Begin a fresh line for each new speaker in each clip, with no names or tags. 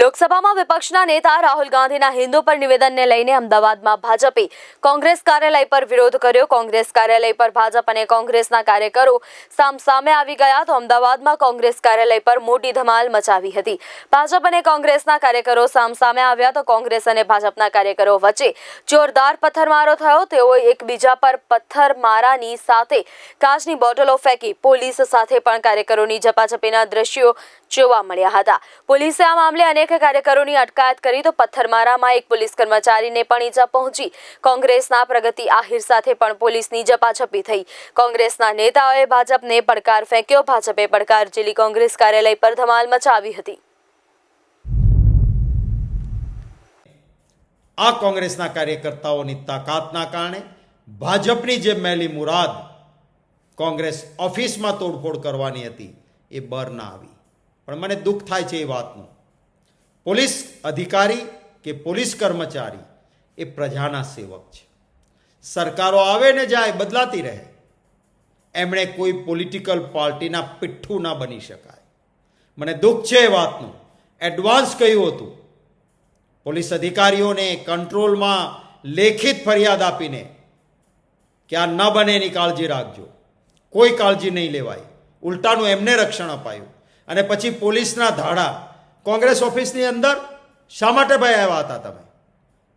લોકસભામાં વિપક્ષના નેતા રાહુલ ગાંધીના હિન્દુ પર નિવેદનને લઈને અમદાવાદમાં ભાજપે કોંગ્રેસ કાર્યાલય પર વિરોધ કર્યો. કોંગ્રેસ કાર્યાલય પર ભાજપ અને કોંગ્રેસના કાર્યકરો સામસામે આવી ગયા તો અમદાવાદમાં કોંગ્રેસ કાર્યાલય પર મોટી ધમાલ મચાવી હતી. ભાજપ અને કોંગ્રેસના કાર્યકરો સામસામે આવ્યા તો કોંગ્રેસ અને ભાજપના કાર્યકરો વચ્ચે જોરદાર પથ્થરમારો થયો. તેઓએ એકબીજા પર પથ્થરમારાની સાથે કાચની બોટલો ફેંકી પોલીસ સાથે પણ કાર્યકરોની ઝપાઝપીના દ્રશ્યો જોવા મળ્યા હતા. પોલીસે આ મામલે અનેક કાર્યકરોની અટકાયત કરી તો પથ્થરમારામાં એક પોલીસ કર્મચારીને પણ ઈજા પહોંચી. કોંગ્રેસના પ્રગતિ આહિર સાથે પણ પોલીસની ઝપાઝપી થઈ. કોંગ્રેસના નેતાઓએ ભાજપને પડકાર ફેંક્યો. ભાજપે પડકાર ઝીલી કોંગ્રેસ કાર્યાલય પર ધમાલ મચાવી હતી.
આ કોંગ્રેસના કાર્યકર્તાઓની તાકાતના કારણે ભાજપની જે મેલી મુરાદ કોંગ્રેસ ઓફિસમાં તોડફોડ કરવાની હતી, એ બર ના આવી. પણ મને દુઃખ થાય છે એ વાતનું. પોલીસ અધિકારી કે પોલીસ કર્મચારી એ પ્રજાના સેવક છે. સરકારો આવે ને જાય, બદલાતી રહે. એમણે કોઈ પોલિટિકલ પાર્ટીના પિઠ્ઠું ના બની શકાય. મને દુઃખ છે એ વાતનું. એડવાન્સ કહ્યું હતું. પોલીસ અધિકારીઓને કંટ્રોલમાં લેખિત ફરિયાદ આપીને કે આ ન બને એની કાળજી રાખજો. કોઈ કાળજી નહીં લેવાય. ઉલટાનું એમને રક્ષણ અપાયું. અને પછી પોલીસના ધાડા કોંગ્રેસ ઓફિસની અંદર શા માટે ભાઈ આવ્યા હતા તમે?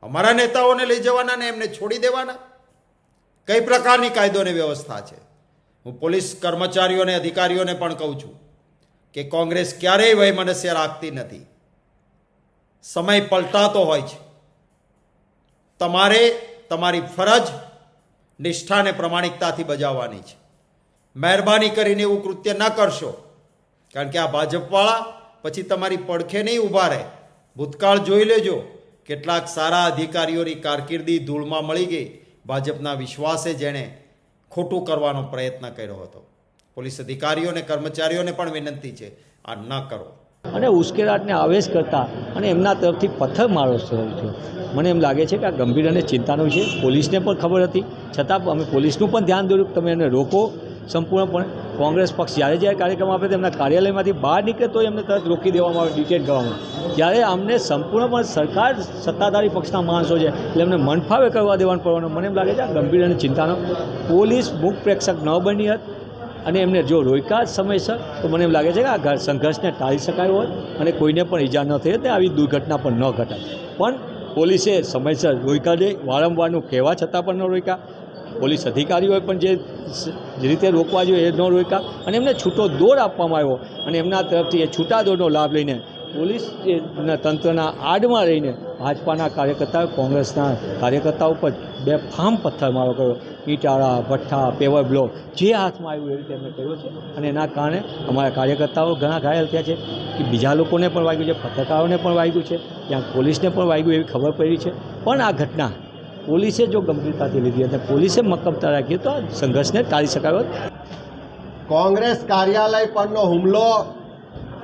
અમારા નેતાઓને લઈ જવાના ને એમને છોડી દેવાના? કઈ પ્રકારની કાયદોની વ્યવસ્થા છે? હું પોલીસ કર્મચારીઓને, અધિકારીઓને પણ કહું છું કે કોંગ્રેસ ક્યારેય વયમનસ્ય રાખતી નથી. સમય પલટાતો હોય છે. તમારે તમારી ફરજ નિષ્ઠાને પ્રમાણિકતાથી બજાવવાની છે. મહેરબાની કરીને એવું કૃત્ય ન કરશો, કારણ કે આ ભાજપવાળા પછી તમારી પડખે નહીં ઊભા રહે. ભૂતકાળ જોઈ લેજો. કેટલાક સારા અધિકારીઓની કારકિર્દી ધૂળમાં મળી ગઈ. ભાજપના વિશ્વાસે જેણે ખોટું કરવાનો પ્રયત્ન કર્યો હતો. પોલીસ અધિકારીઓ અને કર્મચારીઓને પણ વિનંતી છે, આ ન કરો.
અને ઉશ્કેરાટને આવેશ કરતા અને એમના તરફથી પથ્થર મારો થયો. છે મને એમ લાગે છે કે આ ગંભીર અને ચિંતાનો વિષય. પોલીસને પણ ખબર હતી. છતાં અમે પોલીસનું પણ ધ્યાન દોર્યું તમે એને રોકો. સંપૂર્ણપણે કોંગ્રેસ પક્ષ જ્યારે જ્યારે કાર્યક્રમ આપે તેમના કાર્યાલયમાંથી બહાર નીકળે તો એમને તરત રોકી દેવામાં આવે ડિટેન કરવામાં જ્યારે અમને સંપૂર્ણપણે સરકાર સત્તાધારી પક્ષના માણસો છે, એટલે એમને મનફાવે કરવા દેવાનું પડવાનું. મને એમ લાગે છે ગંભીર અને ચિંતાનો પોલીસ મુખ પ્રેક્ષક ન બની હતી અને એમને જો રોક્યા સમયસર, તો મને એમ લાગે છે કે આ ઘર- સંઘર્ષને ટાળી શકાયો હોત અને કોઈને પણ ઈજા ન થઈ ને આવી દુર્ઘટના પણ ન ઘટાય પણ પોલીસે સમયસર રોક્યા વારંવારનું કહેવા છતાં પણ ન રોક્યા. પોલીસ અધિકારીઓએ પણ જે રીતે રોકવા જોઈએ એ ન રોક્યા. અને એમને છૂટો દોર આપવામાં આવ્યો. અને એમના તરફથી એ છૂટા દોરનો લાભ લઈને પોલીસ તંત્રના આડમાં રહીને ભાજપાના કાર્યકર્તાઓ, કોંગ્રેસના કાર્યકર્તાઓ પર બે ફામ પથ્થરમારો કર્યો. ઈટાળા, ભઠ્ઠા, પેવર બ્લોક, જે હાથમાં આવ્યું એ રીતે એમણે કર્યો છે. અને એના કારણે અમારા કાર્યકર્તાઓ ઘણા ઘાયલ થયા છે કે બીજા લોકોને પણ વાગ્યું છે, પત્રકારોને પણ વાગ્યું છે, ત્યાં પોલીસને પણ વાગ્યું એવી ખબર પડી છે. પણ આ ઘટના પોલીસે જો ગંભીરતાથી લીધી અને પોલીસે મક્કમતા રાખી તો આ સંઘર્ષને ટાળી શકાયો
કોંગ્રેસ કાર્યાલય પરનો હુમલો,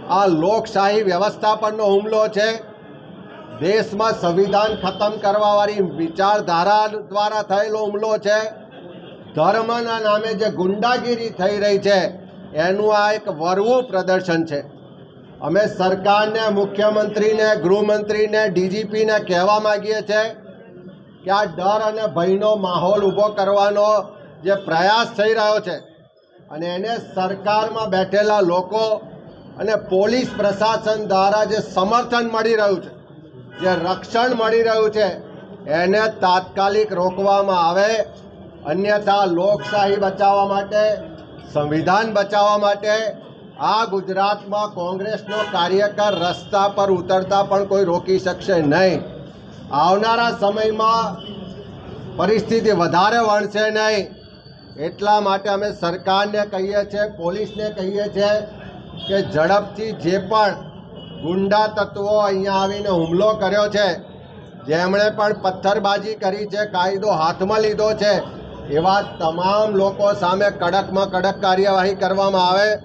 આ લોકશાહી વ્યવસ્થા પરનો હુમલો છે. દેશમાં સંવિધાન ખતમ કરવાવાળી વિચારધારા દ્વારા થયેલો હુમલો છે. ધર્મના નામે જે ગુંડાગીરી થઈ રહી છે, એનું આ એક વરવું પ્રદર્શન છે. અમે સરકારને, મુખ્યમંત્રીને, ગૃહમંત્રીને, ડીજીપીને કહેવા માગીએ છીએ કે આ ડર અને ભયનો માહોલ ઊભો કરવાનો જે પ્રયાસ થઈ રહ્યો છે. અને એને સરકારમાં બેઠેલા લોકો અને પોલીસ પ્રશાસન દ્વારા જે સમર્થન મળી રહ્યું છે, જે રક્ષણ મળી રહ્યું છે, એને તાત્કાલિક રોકવામાં આવે. અન્યથા લોકશાહી બચાવવા માટે, સંવિધાન બચાવવા માટે આ ગુજરાતમાં કોંગ્રેસનો કાર્યકર રસ્તા પર ઉતરતા પણ કોઈ રોકી શકશે નહીં. આવનારા સમયમાં પરિસ્થિતિ વધારે વણશે નહીં. એટલા માટે અમે સરકારને કહીએ છીએ, પોલીસને કહીએ છીએ કે ઝડપથી જે પણ ગુંડા તત્વો અહીંયા આવીને હુમલો કર્યો છે, જેમણે પણ પથ્થરબાજી કરી છે, કાયદો હાથમાં લીધો છે, એવા તમામ લોકો સામે કડકમાં કડક કાર્યવાહી કરવામાં આવે.